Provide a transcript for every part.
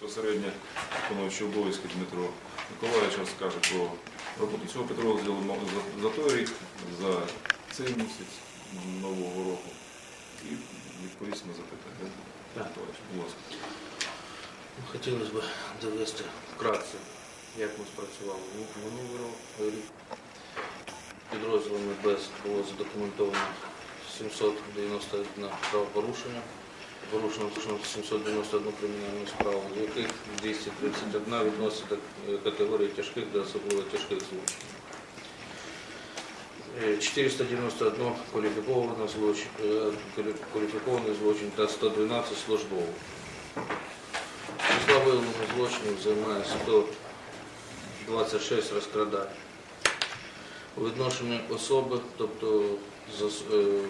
безпосередньо виконуючий обов'язки Дмитро Миколаївич розкаже про роботу цього підрозділу за, той рік, за цей місяць нового року і відповість на запитання. Так. Будь ласка. Хотілося б довести вкратце, як ми спрацювали Ну, минулий рік. Підрозділами БЕС було задокументовано 791 правопорушення, порушено 791 кримінальну справу, з яких 231 відносить до е, категорії тяжких до особливо тяжких злочинів. Е, 491 кваліфікований злочин, е, кваліфікований злочин та 112 службових. Числа виявлених злочинів займає 126 розкрадань. У відношенні особи, тобто е,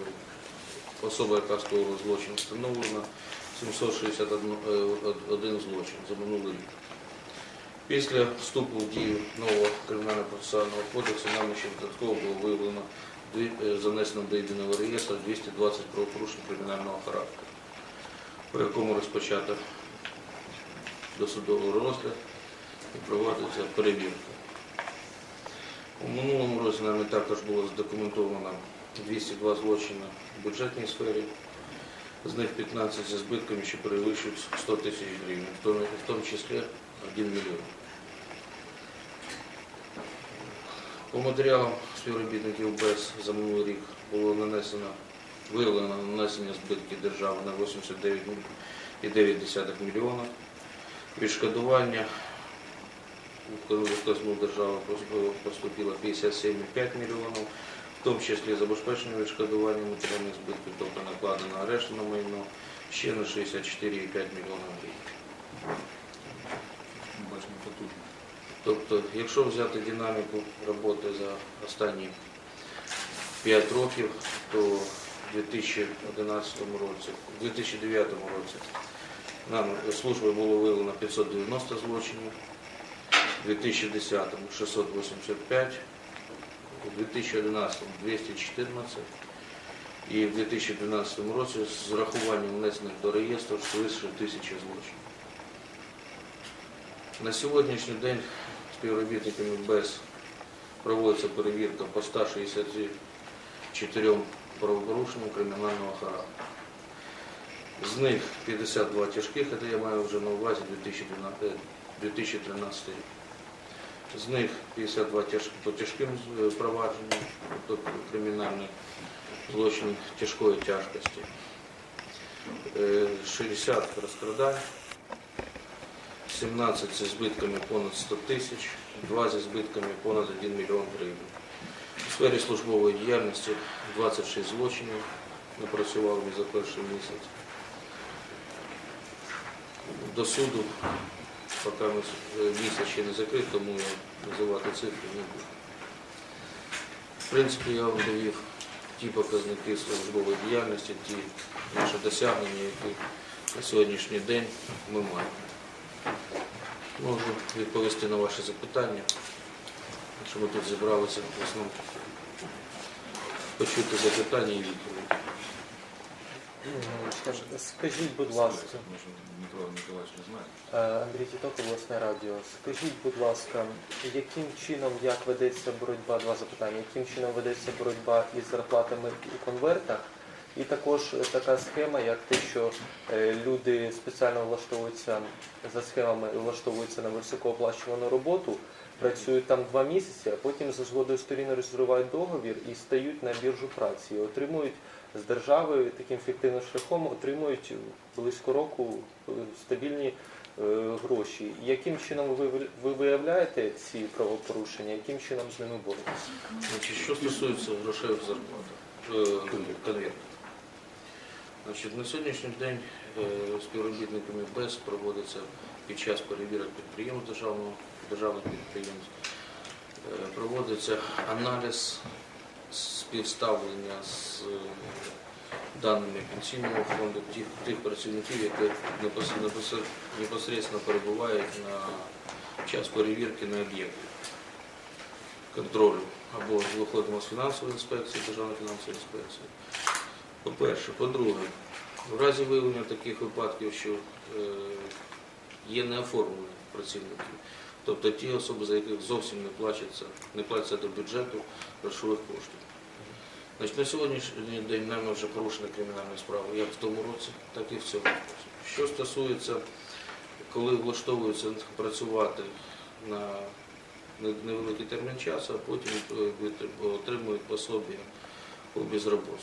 особа, яка скоїла злочин, встановлено 761 е, злочин за минулий рік. Після вступу в дію нового кримінального процесуального кодексу нами ще додатково було виявлено е, занесено до єдиного реєстру 220 правопорушень кримінального характеру, по якому розпочато досудовий розгляд і проводиться перевірка. У минулому році нами також було задокументовано 202 злочини в бюджетній сфері, з них 15 зі збитками, що перевищують 100 тисяч гривень, в тому- числі 1 мільйон. По матеріалам співробітників БЕС за минулий рік було нанесено, виявлено нанесення збитків держави на 89,9 мільйона. Відшкодування в казну держави поступило 57,5 мільйонів, в тому числі забезпечення відшкодування матеріальних збитків, тобто накладено арешт на майно, ще на 64,5 мільйонів гривень. Бачимо потужно. Тобто, якщо взяти динаміку роботи за останні 5 років, то в 2011 році, в 2009 році нам службою було виявлено 590 злочинів, в 2010 685, у 2011 214 і в 2012 році з рахуванням внесених до реєстру свише тисячі злочинів. На сьогоднішній день співробітниками БЕС проводиться перевірка по 164 правопорушенням кримінального характеру. З них 52 тяжких, це я маю вже на увазі 2012 е, 2013 рік. З них 52 тяж- по тяжким е, провадженням, тобто кримінальні злочини тяжкої тяжкості. Е, 60 розкрадань, 17 зі збитками понад 100 тисяч, 2 зі збитками понад 1 мільйон гривень. У сфері службової діяльності 26 злочинів напрацював за перший місяць. До суду, поки е, місяць ще не закрит, тому я називати цифри не буду. В принципі, я вам довів ті показники службової діяльності, ті наші досягнення, які на сьогоднішній день ми маємо. Можу відповісти на ваші запитання, якщо ми тут зібралися в основному почути запитання і відповіді. М, Скажіть, будь ласка, е, Андрій Тіток, обласне радіо. Скажіть, будь ласка, яким чином як ведеться боротьба, два запитання, яким чином ведеться боротьба із зарплатами у конвертах? І також така схема, як те, що е, люди спеціально влаштовуються за схемами, влаштовуються на високооплачувану роботу, працюють там два місяці, а потім за згодою сторін розривають договір і стають на біржу праці, і отримують з держави таким фіктивним шляхом, отримують близько року е, стабільні е, гроші. Яким чином ви, ви виявляєте ці правопорушення, яким чином з ними? Значить, що стосується грошей в зарплатах, е. На сьогоднішній день співробітниками БЕС проводиться під час перевірок підприємств державного, державних підприємств, проводиться аналіз співставлення з е, даними пенсійного фонду тих, тих працівників, які непос- непос- непосередньо перебувають на час перевірки на об'єкті контролю або виходимо з фінансової інспекції, Державної фінансової інспекції. По-перше, по-друге, в разі виявлення таких випадків, що е, є неоформлені працівники. Тобто ті особи, за яких зовсім не плачеться, не платиться до бюджету грошових коштів. Значить, на сьогоднішній день нами вже порушена кримінальна справа як в тому році, так і в цьому році. Що стосується, коли влаштовуються працювати на невеликий термін часу, а потім е, отримують пособі по безробітству.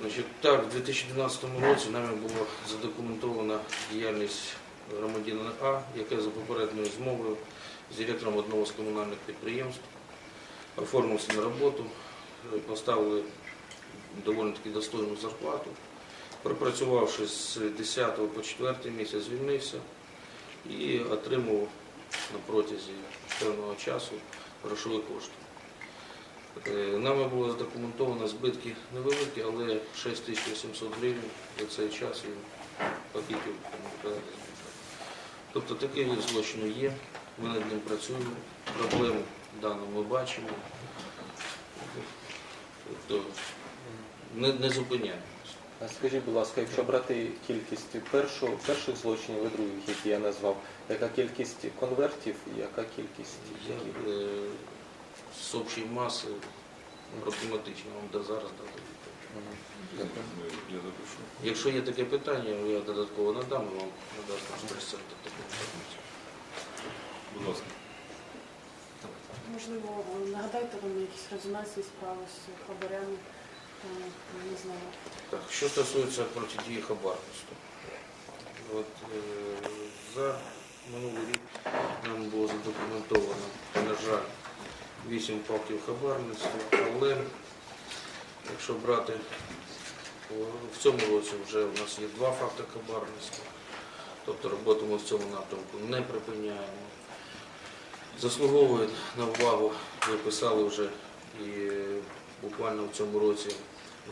Значить, так, в 2012 році нами була задокументована діяльність громадянина А, яке за попередньою змовою з директором одного з комунальних підприємств оформився на роботу, е, поставили доволі таки достойну зарплату. Пропрацювавши з 10 по 4 місяць, звільнився і отримав на протязі певного часу грошові кошти. Е, Нами було задокументовано збитки невеликі, але 6800 гривень за цей час він похитив. Тобто такий злочину є, ми над ним працюємо, проблему дану ми бачимо. Тобто не, не зупиняємося. А Скажіть, будь ласка, якщо брати кількість першу, перших злочинів і других, які я назвав, яка кількість конвертів, і яка кількість Я е, з общої маси проблематично вам до зараз дати. Якщо є таке питання, я додатково надам і вам надасть прес-центр таку інформацію. Будь ласка. Можливо, нагадайте вам якісь резонансні справи з хабарями, не знаю. Так, що стосується протидії хабарництву. От, е, за минулий рік нам було задокументовано, на жаль, 8 фактів хабарництва, але якщо брати в цьому році вже у нас є два факти хабарництва, тобто роботу ми в цьому напрямку не припиняємо. Заслуговує на увагу, ви писали вже і буквально в цьому році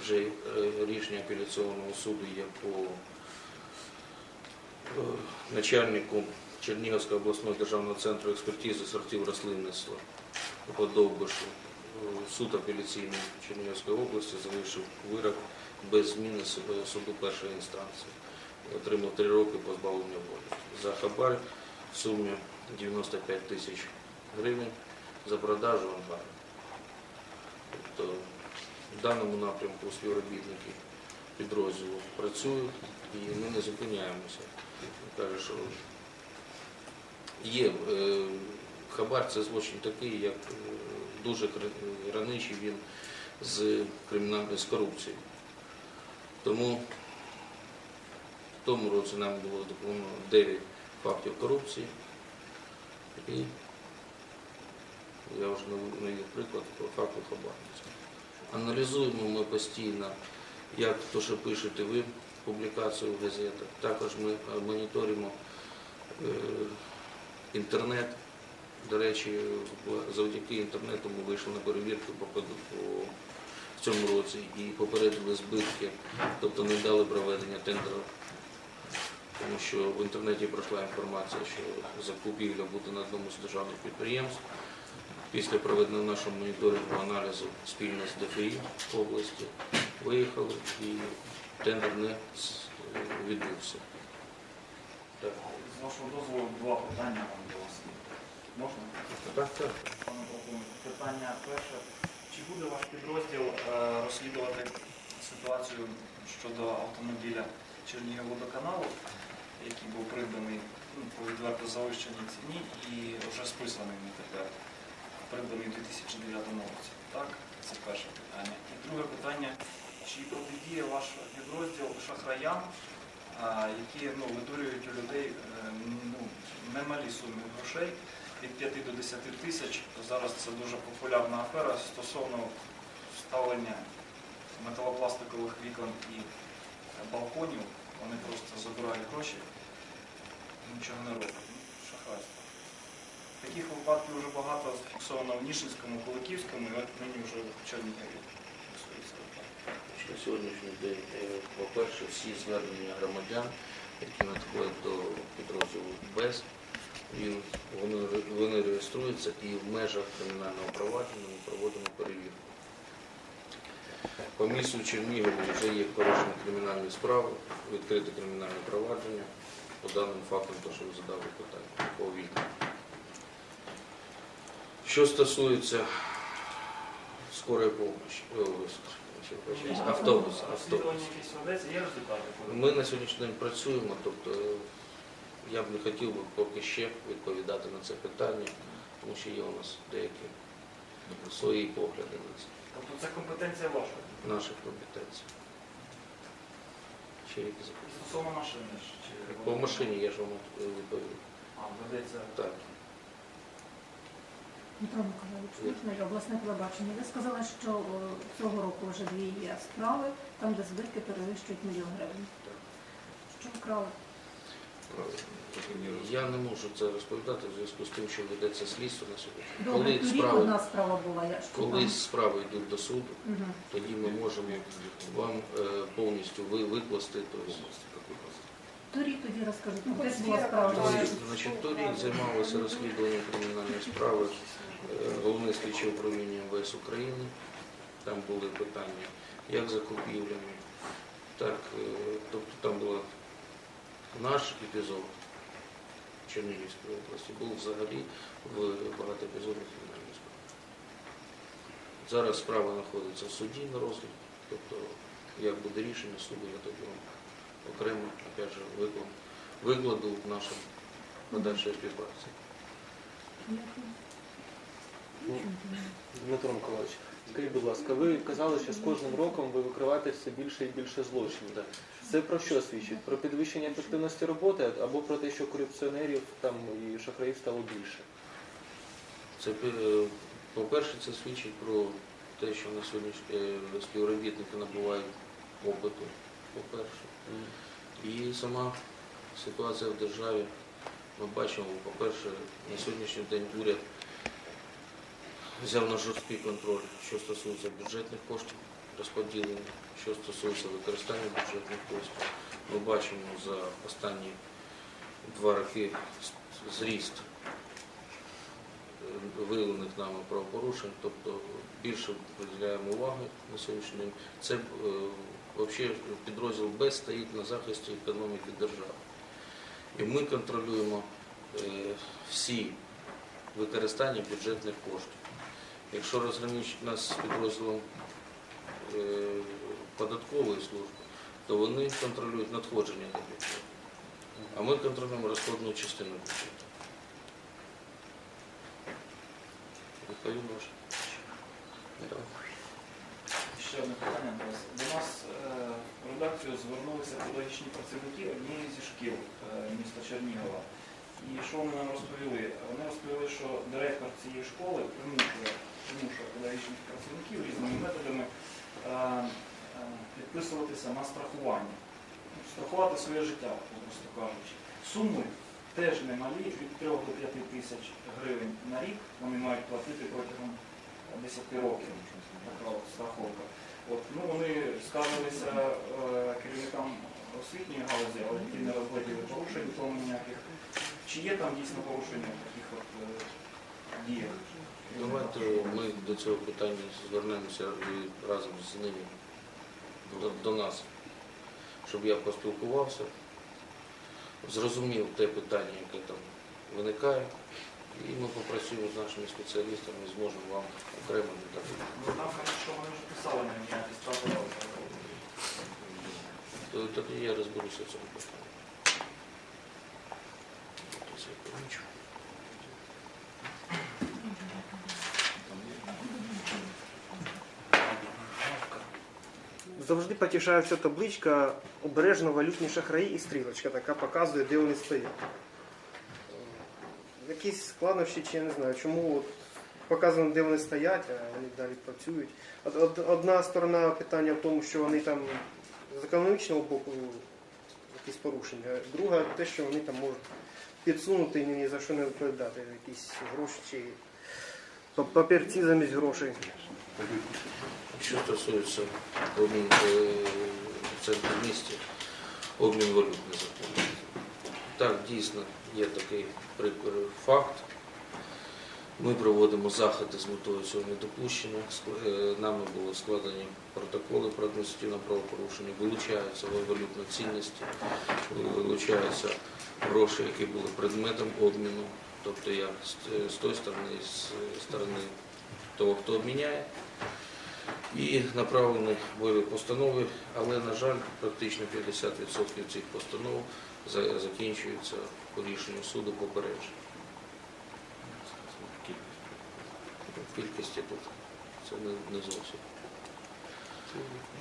вже е, рішення апеляційного суду є по е, начальнику Чернігівського обласного державного центру експертизи сортів рослинництва по Довбишу. Е, Суд апеляційний Чернігівської області залишив вирок без зміни суду- першої інстанції. Отримав три роки позбавлення волі. За хабар в сумі 95 тисяч гривень за продажу амбару. Тобто в даному напрямку співробітники підрозділу працюють і ми не зупиняємося. Каже, що є е, хабар, це злочин такий, як е, дуже граничий він з кримінальною з корупцією. Тому в тому році нам було допомогано 9 фактів корупції. І я вже навів приклад про факту хабарництва. Аналізуємо ми постійно, як то, що пишете ви, публікацію в газетах. Також ми е, моніторимо е, інтернет. До речі, завдяки інтернету ми вийшли на перевірку в цьому році і попередили збитки, тобто не дали проведення тендеру. Тому що в інтернеті пройшла інформація, що закупівля буде на одному з державних підприємств. Після проведення нашого моніторингу аналізу спільно з ДФІ області виїхали і тендер не відбувся. З вашого дозволу два питання вам вас. Можна? так. так. Пане полковнику, питання перше. Чи буде ваш підрозділ е, розслідувати ситуацію щодо автомобіля Чернігівводоканалу, який був придбаний ну, по відверто завищеній ціні і вже списаний не тепер, придбаний у 2009 році? Так, це перше питання. І друге питання, чи протидіє ваш підрозділ шахраям, які ну, видурюють у людей е, ну, немалі суми грошей від 5 до 10 тисяч. Зараз це дуже популярна афера стосовно вставлення металопластикових вікон і балконів. Вони просто забирають гроші, нічого не роблять. Ну, Шахрайство. Таких випадків вже багато зафіксовано в Ніжинському, Куликівському, і от нині вже в Чернігові. На сьогоднішній день, е, по-перше, всі звернення громадян, які надходять до підрозділу БЕС, він, вони, вони реєструються і в межах кримінального провадження ми проводимо перевірку. По місту Чернігові вже є порушені кримінальні справи, відкрите кримінальне провадження. по даним фактам, то що ви задали питання по війні. Що стосується скорої вибачаюсь, автобус, автобус. Ми на сьогоднішній день працюємо, тобто я б не хотів би поки ще відповідати на це питання, тому що є у нас деякі свої погляди на це, Тобто це компетенція ваша. наших компетенцій. Ще які запитання? стосовно машини ж? Чи По машині я ж вам е, відповів. А, ведеться. Так. Дмитро Миколаївич, можна обласне телебачення. Ви сказали, що о, цього року вже дві є справи, там, де збитки перевищують мільйон гривень. Так. Що вкрали? Я не можу це розповідати в зв'язку з тим, що ведеться слідство на сьогодні. Добре, Коли торік справи, одна справа була, я що коли справи йдуть до суду, Мгм. тоді ми можемо вам е, повністю ви- викласти. Тобто, Торік тоді розкажіть, ну, хоч була справа. Торік, Значить, торік займалося розслідуванням кримінальної справи е, головне слідче управління МВС України. Там були питання як закупівлями, так, е, тобто там був наш епізод Чернігівської області, був взагалі в багатоепізодних кримінальних справах. Зараз справа знаходиться в суді на розгляді, тобто як буде рішення суду, я тоді вам окремо опять же, викладу, в нашому подальшій співпраці. Дмитро Миколаївич, скажіть, будь ласка, ви казали, що з кожним роком ви викриваєте все більше і більше злочинів. Це про що свідчить? Про підвищення ефективності роботи або про те, що корупціонерів там і шахраїв стало більше? Це, е, по-перше, це свідчить про те, що на сьогодні е, співробітники набувають опиту, по-перше. І сама ситуація в державі, ми бачимо, по-перше, на сьогоднішній день уряд взяв на жорсткий контроль, що стосується бюджетних коштів розподілення, що стосується використання бюджетних коштів. Ми бачимо за останні два роки зріст е, виявлених нами правопорушень, тобто більше приділяємо уваги на сьогоднішній день. Це е, взагалі підрозділ Б стоїть на захисті економіки держави. І ми контролюємо е, всі використання бюджетних коштів. Якщо розграничити нас з підрозділом податкової служби, то вони контролюють надходження до бюджету, а ми контролюємо розходну частину бюджету. Відповідно ваше. Ще одне питання до вас. До нас е, в редакцію звернулися педагогічні працівники однієї зі шкіл е, міста Чернігова. І що вони нам розповіли? Вони розповіли, що директор цієї школи примушує, примушує педагогічних працівників різними методами е, е, підписуватися на страхування, страхувати своє життя, просто кажучи. Суми теж немалі, від 3 до 5 тисяч гривень на рік вони мають платити протягом 10 років така страховка. От, ну, вони скаржилися е, керівникам освітньої галузі, але ті не розгляділи порушень тому ніяких. Чи є там дійсно порушення в таких от е, діях? Давайте ми до цього питання звернемося і разом з ними до, до нас, щоб я поспілкувався, зрозумів те питання, яке там виникає, і ми попрацюємо з нашими спеціалістами і зможемо вам окремо надати. Ну, що вони вже писали на Тоді я розберуся в цьому питанні. Завжди потішається табличка обережно валютні шахраї і стрілочка, така показує, де вони стоять. Е, Якісь складнощі, чи я не знаю, чому от показано, де вони стоять, а вони далі працюють. Од- од- Одна сторона питання в тому, що вони там з економічного боку якісь порушення, друга те, що вони там можуть підсунути і ні за що не відповідати, якісь гроші чи папірці замість грошей. Що стосується обмін е, в центрі місті, обмін валют незаконний. Так, дійсно є такий факт. Ми проводимо заходи з метою цього недопущення. Е, Нами були складені протоколи про адміністративне правопорушення, вилучаються валютні цінності, вилучаються гроші, які були предметом обміну, тобто з, з тої сторони, і з сторони того, хто обміняє. І направлені бойові постанови, але, на жаль, практично 50% цих постанов за- закінчуються по рішенню суду попередження. Кількості тут це не, зовсім.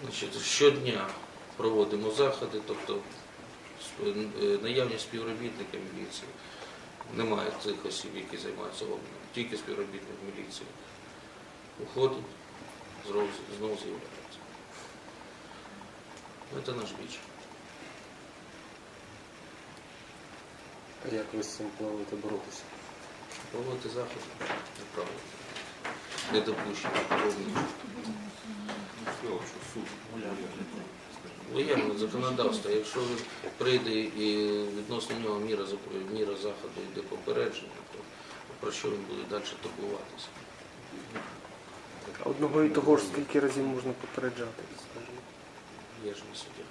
Значить, щодня проводимо заходи, тобто е, наявність співробітника міліції. Немає цих осіб, які займаються обміном, тільки співробітник міліції. Уходить, знову, знову з'являється. Це наш біч. А як ви з цим плануєте боротися? Проводити заходи неправильно. Не допущення. Ну, суд Воєнне законодавство, якщо прийде і відносно нього міра, міра заходу йде попередження, то про що він буде далі турбуватися? Одного і того ж скільки разів можна попереджати, скажімо. Я ж не суддя.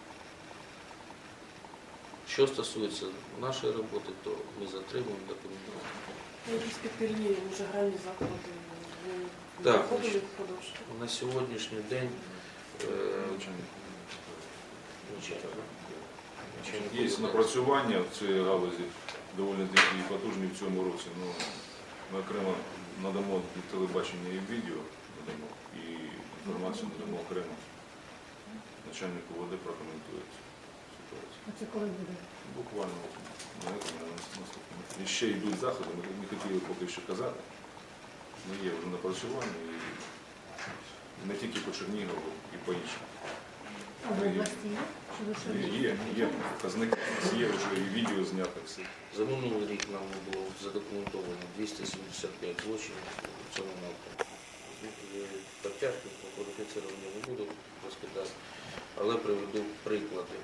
Що стосується нашої роботи, то ми затримуємо документацію. Якісь підпільні вже гральні заклади. Так, виходили впродовж? На сьогоднішній день е, нічого, нічого не Є буде. напрацювання в цій галузі доволі такі потужні в цьому році. Ну, ми окремо надамо телебачення і відео надамо, і інформацію надамо окремо. Начальнику ВД прокоментує цю ситуацію. А це коли буде? Буквально на цьому наступному. І ще йдуть заходи, ми не хотіли поки що казати. Ну, є вже напрацювання і не тільки по Чернігову, і по іншим. А в області є? Чи лише в Є, є, є показники, є вже і відео знято все. За минулий рік нам було задокументовано 275 злочинів в цьому напрямку. По по кваліфіцірованню не буду розповідати, але приведу приклади.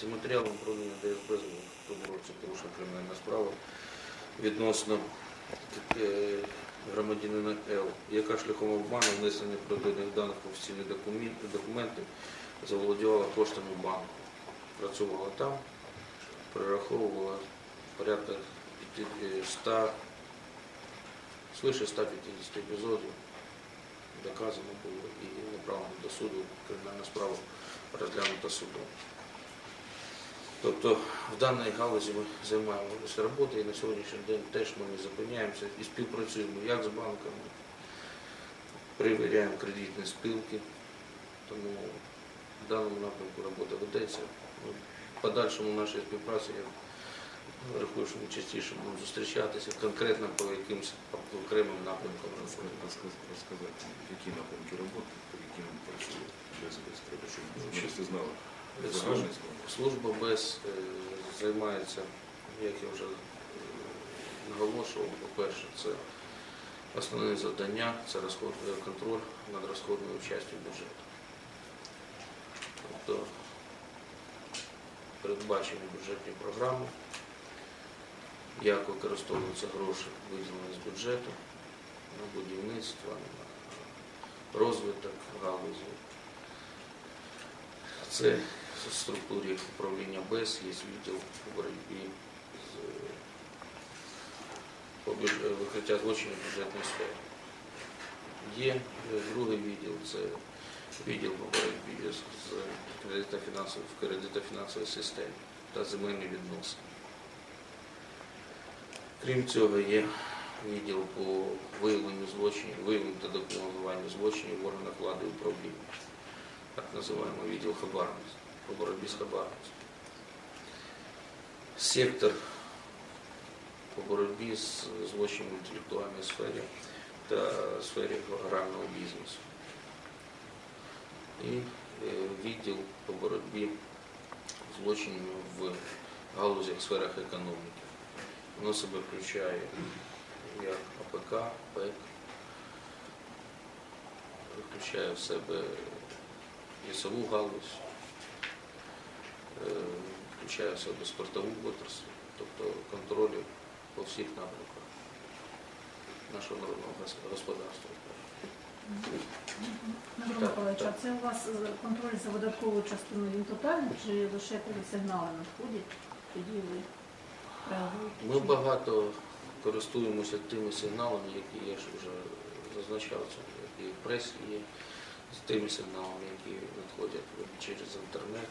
Це матеріалом управління ДСБ в тому році порушена кримінальна справа відносно е, громадянина Л, яка шляхом обману внесення проведених даних в офіційні документи, заволодівала коштами банку. Працювала там, прораховувала порядка 100, свише 150 епізодів доказано було і направлено до суду, кримінальна справа розглянута судом. Тобто в даній галузі ми займаємося роботою і на сьогоднішній день теж ми не зупиняємося і співпрацюємо як з банками, перевіряємо кредитні спілки, тому в даному напрямку робота ведеться. Ну, в подальшому нашої співпраці я рахую, що ми частіше будемо зустрічатися конкретно по якимось окремим напрямкам роботи. Розказати, які напрямки роботи, по яким працює ДСБ, треба, щоб журналісти знали. Загальний. Служба БЕС е, займається, як я вже е, наголошував, по-перше, це основне завдання це розход, е, контроль над розходною частю бюджету. Тобто передбачені бюджетні програми, як використовуються гроші, виділені з бюджету на будівництво, на розвиток галузі. Це в структурі управління БЕС є відділ по боротьбі з е, викриття злочинів в бюджетній сфері. Є е, другий відділ, це відділ по боротьбі з кредитофінансовій системі та земельні відносини. Крім цього, є відділ по виявленню злочинів, виявленню та допомаганню злочинів в органах влади управління так називаємо відділ хабарництва, по боротьбі з хабарництвом. Сектор по боротьбі з злочинами в інтелектуальній сфері та сфері аграрного бізнесу. І е, відділ по боротьбі з злочинами в галузях сферах економіки. Воно себе включає як АПК, ПЕК, включає в себе лісову галузь, е, включає в себе спиртову отрасль, тобто контролі по всіх напрямках нашого народного господарства. Дмитро Миколаївич, а це у вас е, контроль за видатковою частиною він тотальний, чи лише коли сигнали надходять, тоді ви? Ми багато користуємося тими сигналами, які я ж вже зазначав, які в пресі є, з тими сигналами, які надходять через інтернет.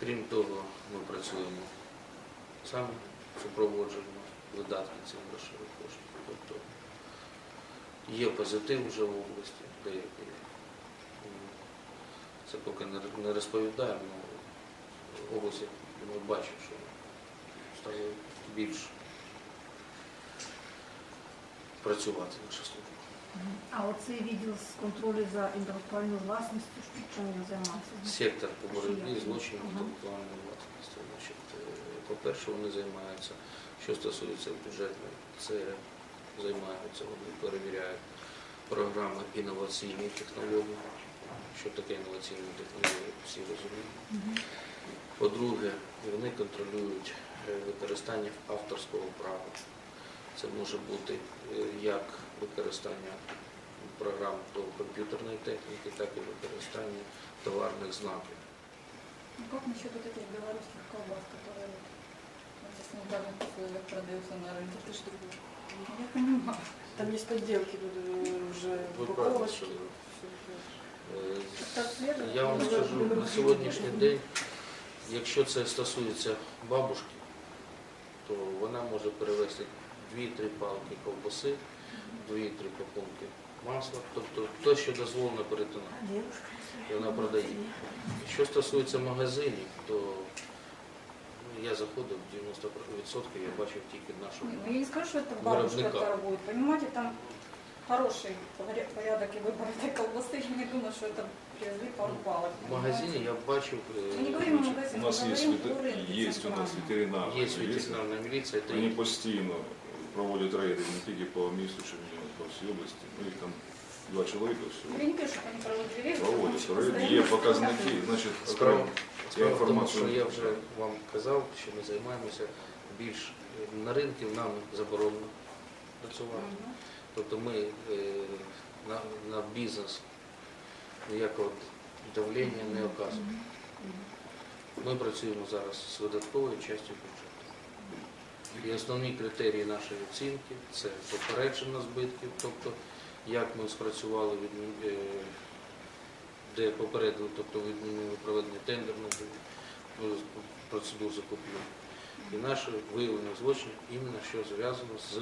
Крім того, ми працюємо самі, супроводжуємо видатки цих грошових коштів. Тобто є позитив вже в області, деякий. М, Це поки не- розповідаємо, але область ми бачимо, що стало більш працювати наша служба. А оцей відділ з контролю за інтелектуальною власністю, що чим він займався? Сектор по боротьбі з злочином інтелектуальної власності. Е, по-перше, вони займаються, що стосується бюджетної, це займаються, вони перевіряють програми інноваційних технологій. Що таке інноваційні технології, всі розуміють. По-друге, вони контролюють використання авторського права. Це може бути е, як використання програм до комп'ютерної техніки, так і використання товарних знаків. Ну, Как насчет вот этих белорусских колбас, которые вот в санитарных условиях продаются на рынке? Это что такое? Я понимаю. Там есть подделки э, уже Ви правильно упаковочки. сказали. Всё. Е, Так свежо? Я вам скажу, на сьогоднішній день, якщо це стосується бабушки, то вона може перевезти 2-3 палки ковбаси, 2-3 пакунки масла, тобто те, що дозволено перетинати. Дівушка. І вона продає. Що стосується магазинів, то ну, я заходив 90% я бачив тільки нашу. Не, ну я не скажу, что это бабушка Виробника. торгует. Понимаете, там хороший поря- порядок и выбор этой колбасы. Я не думаю, что это привезли пару палок. В магазині я бачив, е, Мы не говорим о значить, магазине, У нас мы є, говорим віте- о рынке є у нас центральном. ветеринарна є поліція. ветеринарна міліція, та Вони й постійно проводять рейди не тільки по місту Чернігова, по всій області. Ну, їх там два чоловіка Я всього. не пишу, что они проводят рейды, Проводять потому что рейди, постоянно є стоят. показники, значить, Справа, окремо. справа в тому, інформацію- що я вже вам казав, що ми займаємося більш е, на ринку нам заборонено працювати. Мгм. Тобто ми е, на, на бізнес ніякого давлення не оказуємо. Ми працюємо зараз з видатковою частю бюджету. І основні критерії нашої оцінки це попередження збитків, тобто як ми спрацювали від е, де попередили, тобто відмінили проведення тендерних процедур закупівлі. І наше виявлення злочинів іменно що зв'язано з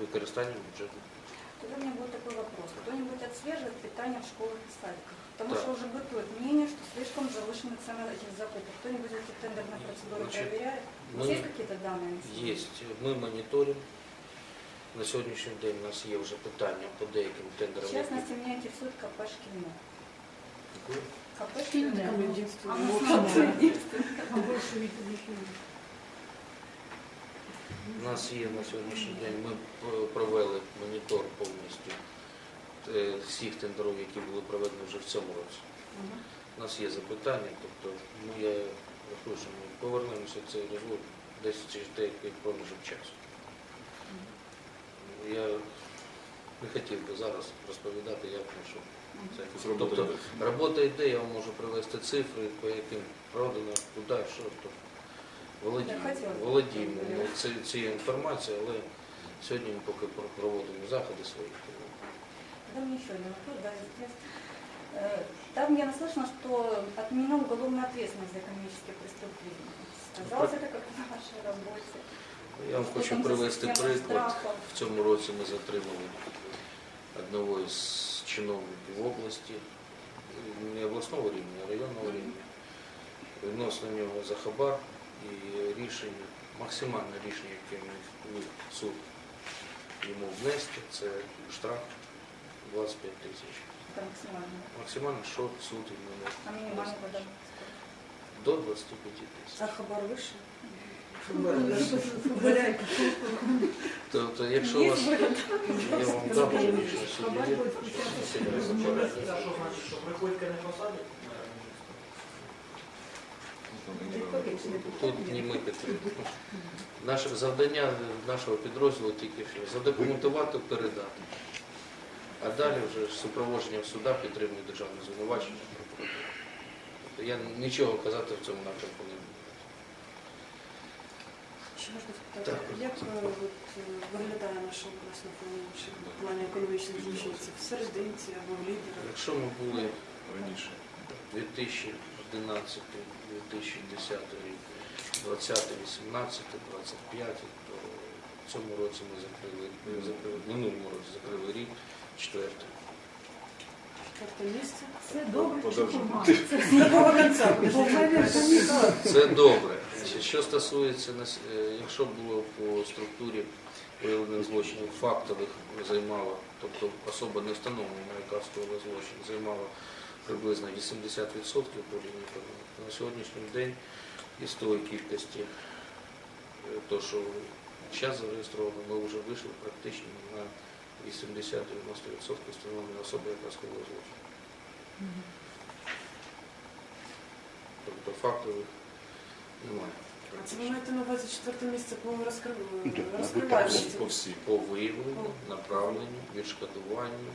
використанням бюджетних. Тогда у меня был такой вопрос. Кто-нибудь отслеживает питание в школах и садиках? Потому Да. что уже бытует мнение, что слишком завышены цены этих закупок. Кто-нибудь эти тендерные процедуры Значит, проверяет? У ми- вас есть какие-то данные? на сегодня? Є. Ми моніторимо. На сьогоднішній день у нас є вже питання по деяким В тендерам. які- частности, меня интересует КП «Шкильно». Яку? КП Там «Шкильно». единственное. Оно Вот самое оно. единственное. А більше відповідь. У нас є на сьогоднішній день, ми провели монітор повністю е, всіх тендерів, які були проведені вже в цьому році. У нас є запитання, тобто ну, я рахую, що ми повернемося цей розгляд десь через деякий проміжок часу. Я не хотів би зараз розповідати, як ми що. Це. Тобто робота йде. робота йде, я вам можу привести цифри, по яким продано, куди, що. Тобто, володіємо, Я хотіла б. володіємо ну, ці- цією інформацією, але сьогодні ми поки про- проводимо заходи свої. тому Тогда мне еще один вопрос, да, здесь. Э, Там я наслышана, что отменена уголовная ответственность за экономические преступления. Сказалось это как на вашей работе? Я вам Что хочу там за привести система приклад. штрафов? В цьому році ми затримали одного із чиновників області, не обласного рівня, а районного рівня. Відносно нього за хабар і рішення, максимальне рішення, яке міг, суд йому внести, це штраф 25 тисяч. Это максимально. Максимально, що суд йому А може минимально внести? подам. до 25 тисяч. А хабар выше? Тобто, якщо у вас, я вам дам вже Сьогодні заперечення. Що значить, що приходька не посадять? Ну, там генеральний прокурор. Тут не ми підтримуємо. Наше завдання нашого підрозділу тільки що задокументувати, передати. А далі вже супроводження в суда підтримує державне звинувачення. Тобто я нічого казати в цьому напрямку не буду. Ще можна спитати, Так. як е, от, е, виглядає наша область на в плані економічних злочинців? В серединці або в лідерах? Якщо ми були Раніше. 2011, 2010 рік, 20, 18, 25, то в цьому році ми закрили, ми закрили минулому році закрили рік, четвертий. Четверте місце. Це добре чи погано? Це З якого кінця? Бо в мене помітно. Це добре. Що стосується, е, якщо було по структурі виявлених злочинів фактових займало, тобто особа не встановлена, яка скоїла злочин, займала приблизно 80% управління економіки. На сьогоднішній день із тої кількості, е, то, що зараз зареєстровано, ми вже вийшли практично на 80-90% встановлення особи, яка скоїла злочин. Тобто фактових немає. А це ви маєте на увазі четверте місце по розкрив... По, по всім. по виявленню, направленню, відшкодуванню.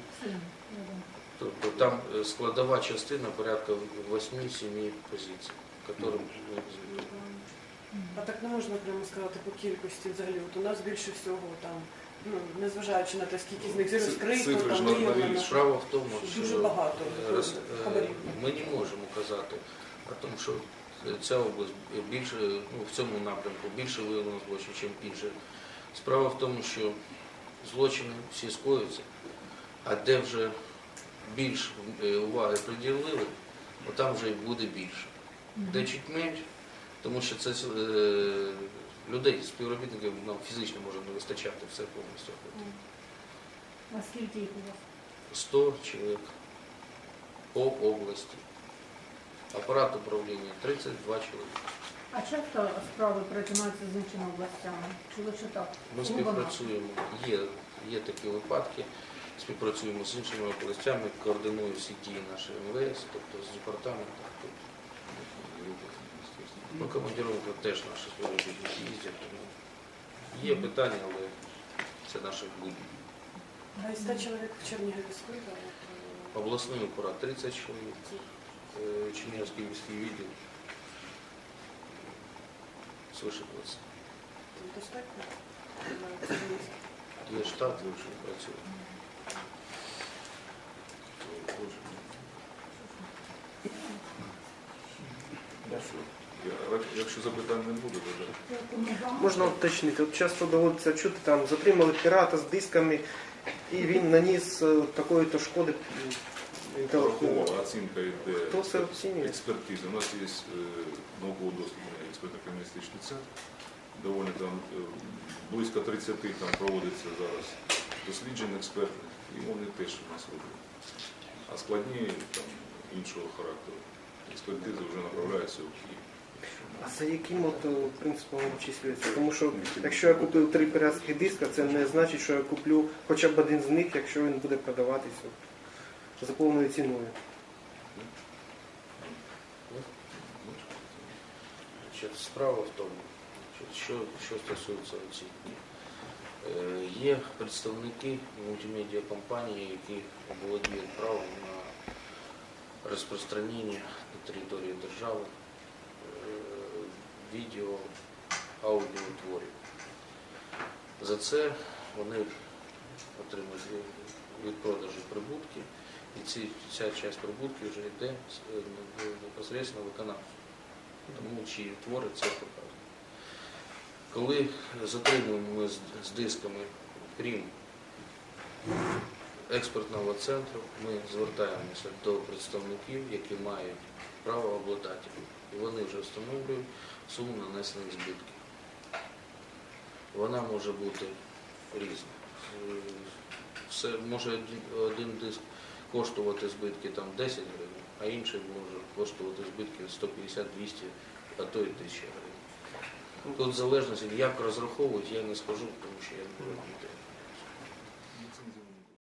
Тобто там е, складова частина порядка 8-7 позицій, которым ми А так не можна прямо сказати по кількості взагалі. От у нас більше всього там, ну, незважаючи на те, скільки з них Ци- розкрито, цифри ж там виявлено. Справа в тому, що Дуже багато е, роз- е, хабарів. ми не можемо казати про тому, що ця область більше ну, в цьому напрямку більше виявлено злочин, ніж інше. Справа в тому, що злочини всі скоюються, а де вже більш е, уваги приділили, от там вже і буде більше. Де чуть менше, тому що це е, людей, співробітників нам фізично може не вистачати все повністю. А скільки їх у вас? 100 чоловік по області. Апарат управління 32 чоловіка. А часто справи перетинаються з іншими областями? Чи лише так? Ми співпрацюємо, є, є такі випадки, співпрацюємо з іншими областями, координуємо всі дії нашої МВС, тобто з департаментом. Тобто, ну, командировка теж наші співробітники їздять. Тому є питання, але це наші будні. А із 100 чоловік в Чернігові скільки? Обласний апарат 30 чоловік, е, Чернігівський міський відділ свише 20. там достатньо? Є штат, що працює. Якщо запитань не буде, то. Можна уточнити. От часто доводиться чути, там затримали пірата з дисками, і він наніс е, такої-то шкоди м, інтелектуальної. Оцінка йде Хто це оцінює? експертиза. У нас є е, науково-дослідний експертно-криміналістичний центр. Доволі там е, близько 30 там проводиться зараз досліджень експертних, і вони теж у нас роблять. А складні там іншого характеру. Експертизи вже направляються у Київ. А за яким от, е, принципом обчислюється? Тому що якщо я купив три піратських диска, це не значить, що я куплю хоча б один з них, якщо він буде продаватися за повною ціною. Справа в тому, що, що стосується оцінки. Е, Є представники мультимедіа компанії, які володіють правом на розпространення на території держави е, відео, аудіотворів. За це вони отримують від- продажу прибутки, і ці, ця частина прибутків вже йде е, непосередньо виконавцю. Тому чиї твори це показує. Коли затримуємо ми з, дисками, крім експертного центру, ми звертаємося до представників, які мають право обладателів. І вони вже встановлюють суму нанесених збитків. Вона може бути різна. Все, може один диск коштувати збитки там 10 гривень, а інший може коштувати збитки 150-200, а то й 1000 гривень. Тут залежно, як розраховують, я не скажу, тому що я не буду